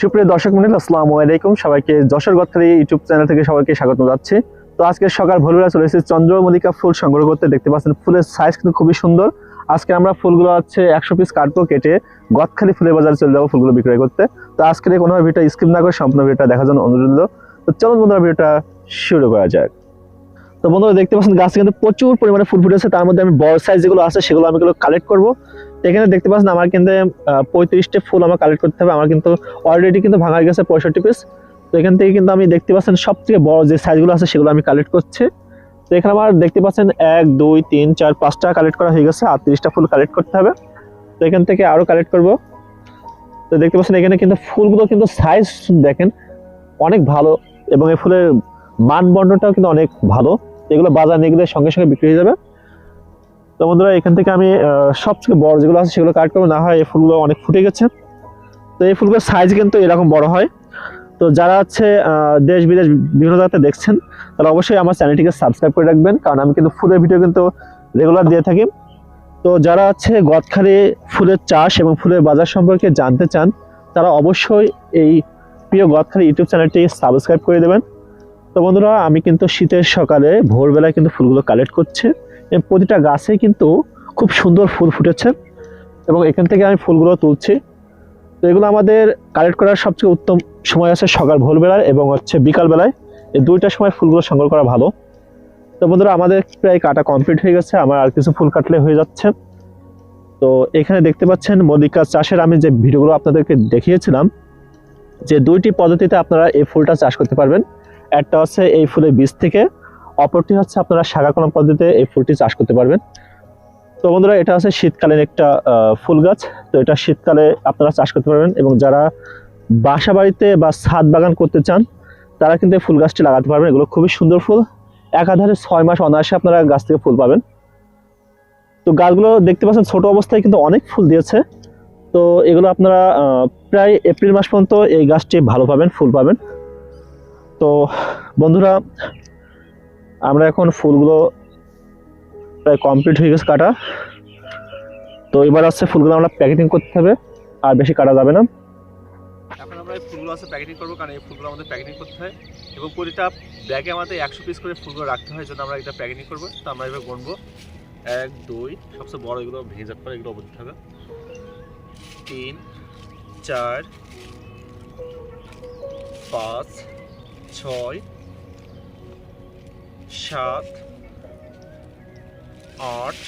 সুপ্রিয় দর্শক মন্ডল, আসসালামু আলাইকুম। সবাইকে যশোর গত্থারি ইউটিউব চ্যানেল থেকে সবাইকে স্বাগত যাচ্ছি তো আজকে সকাল ভোরবেলা চলে এসেছি চন্দ্রমল্লিকা ফুল সংগ্রহ করতে। দেখতে পাচ্ছেন, ফুলের সাইজ কিন্তু খুবই সুন্দর। আজকে আমরা ফুলগুলো হচ্ছে একশো পিস কাটবো কেটে গদখালি ফুলের বাজারে চলে যাব ফুলগুলো বিক্রয় করতে। তো আজকের এই কোনো ভিডিওটা স্কিপ না করে সম্পূর্ণ ভিডিওটা দেখার জন্য অনুরোধ। তো চলুন বন্ধুরা, ভিডিওটা শুরু করা যাক। তো বন্ধুরা, দেখতে পাচ্ছেন, গাছে কিন্তু প্রচুর পরিমাণে ফুল ফুটেছে। তার মধ্যে আমি বড় সাইজ যেগুলো আছে সেগুলো আমি কালেক্ট করব। এখানে দেখতে পাচ্ছেন আমার কিন্তু পঁয়ত্রিশটা ফুল আমার কালেক্ট করতে হবে। আমার কিন্তু অলরেডি কিন্তু ভাঙা গেছে পঁয়ষট্টি পিস তো এখান থেকে কিন্তু আমি দেখতে পাচ্ছেন সব থেকে বড় যে সাইজগুলো আছে সেগুলো আমি কালেক্ট করছি। তো এখানে আমার দেখতে পাচ্ছেন এক, দুই, তিন, চার, পাঁচটা কালেক্ট করা হয়ে গেছে। আর ফুল কালেক্ট করতে হবে। তো এখান থেকে আরও কালেক্ট করব। তো দেখতে পাচ্ছেন এখানে কিন্তু ফুলগুলো কিন্তু সাইজ দেখেন অনেক ভালো এবং এই ফুলের মানবন্ধনটাও কিন্তু অনেক ভালো। এগুলো বাজার নিয়ে গেলে সঙ্গে সঙ্গে বিক্রি হয়ে যাবে। তো বন্ধুরা, এখান থেকে আমি সবথেকে বড় যেগুলো আছে সেগুলো কালেক্ট করব। না হয় এই ফুলগুলো অনেক ফুটে গেছে। তো এই ফুলগুলোর সাইজ কিন্তু এরকম বড় হয়। তো যারা হচ্ছে দেশ, বিদেশ বিভিন্ন জায়গাতে দেখছেন, তারা অবশ্যই আমার চ্যানেলটিকে সাবস্ক্রাইব করে রাখবেন। কারণ আমি কিন্তু ফুলের ভিডিও কিন্তু রেগুলার দিয়ে থাকি। তো যারা হচ্ছে গদখালি ফুলের চাষ এবং ফুলের বাজার সম্পর্কে জানতে চান, তারা অবশ্যই এই প্রিয় গদখালি ইউটিউব চ্যানেলটি সাবস্ক্রাইব করে দেবেন। তো বন্ধুরা, আমি কিন্তু শীতের সকালে ভোরবেলায় কিন্তু ফুলগুলো কালেক্ট করছি। প্রতিটা গাছে কিন্তু খুব সুন্দর ফুল ফুটেছে এবং এখান থেকে আমি ফুলগুলো তুলছি। তো এগুলো আমাদের কালেক্ট করার সবচেয়ে উত্তম সময় আছে সকাল ভোরবেলায় এবং হচ্ছে বিকালবেলায়। এই দুইটা সময় ফুলগুলো সংগ্রহ করা ভালো। তো বন্ধুরা, আমাদের প্রায় কাটা কমপ্লিট হয়ে গেছে। আমার আর কিছু ফুল কাটলে হয়ে যাচ্ছে। তো এখানে দেখতে পাচ্ছেন মল্লিকা চাষের আমি যে ভিডিওগুলো আপনাদেরকে দেখিয়েছিলাম, যে দুইটি পদ্ধতিতে আপনারা এই ফুলটা চাষ করতে পারবেন। একটা হচ্ছে এই ফুলের বীজ থেকে অপরটি হচ্ছে আপনারা শাখা কলম পদ্ধতিতে এই ফুলটি চাষ করতে পারবেন। তো বন্ধুরা, এটা হচ্ছে শীতকালীন একটা ফুল গাছ। তো এটা শীতকালে আপনারা চাষ করতে পারবেন এবং যারা বাসা বাড়িতে বা ছাদ বাগান করতে চান, তারা কিন্তু এই ফুল গাছটি লাগাতে পারবেন। এগুলো খুবই সুন্দর ফুল। একাধারে ছয় মাস অনায়াসে আপনারা গাছ থেকে ফুল পাবেন। তো গাছগুলো দেখতে পাচ্ছেন ছোট অবস্থায় কিন্তু অনেক ফুল দিয়েছে। তো এগুলো আপনারা প্রায় এপ্রিল মাস পর্যন্ত এই গাছটি ভালো পাবেন, ফুল পাবেন। তো বন্ধুরা আমরা এখন ফুলগুলো প্রায় কমপ্লিট হয়ে গেছে কাটা। তো এবার আছে ফুলগুলো আমরা প্যাকেটিং করতে হবে, আর বেশি কাটা যাবে না। এখন আমরা এই ফুলগুলো আছে প্যাকেটিং করব, কারণ এই ফুলগুলো আমাদের প্যাকেটিং করতে হয়। এবং প্রতিটা ব্যাগে আমাদের একশো পিস করে ফুলগুলো রাখতে হয় জন্য আমরা এটা প্যাকেটিং করব। তো আমরা এবার গণবো এক, দুই, সবচেয়ে বড় এগুলো যাওয়ার পরে এগুলো অবধি থাকা। তিন, চার, পাঁচ, ছয় সাত আট।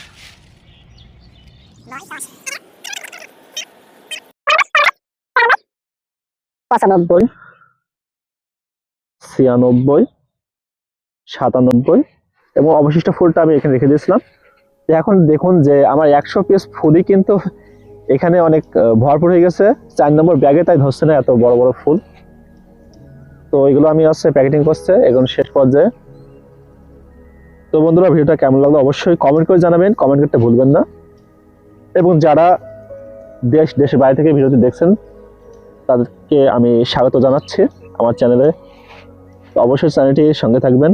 পঁচানব্বই। ছিয়ানব্বই সাতানব্বই এবং অবশিষ্ট ফুলটা আমি এখানে রেখে দিয়েছিলাম। এখন দেখুন যে আমার একশো পিস ফুলই কিন্তু এখানে অনেক ভরপুর হয়ে গেছে। চার নম্বর ব্যাগে তাই ধরছে না এত বড় বড় ফুল। তো এগুলো আমি আসছে প্যাকেটিং করছে এখন শেষ পর্যায়ে। তো বন্ধুরা, ভিডিওটা কেমন লাগল অবশ্যই কমেন্ট করে জানাবেন কমেন্ট করতে ভুলবেন না। এবং যারা দেশ, দেশের বাইরে থেকে ভিডিওটি দেখছেন, তাদেরকে আমি স্বাগত জানাচ্ছি আমার চ্যানেলে তো অবশ্যই চ্যানেলটির সঙ্গে থাকবেন।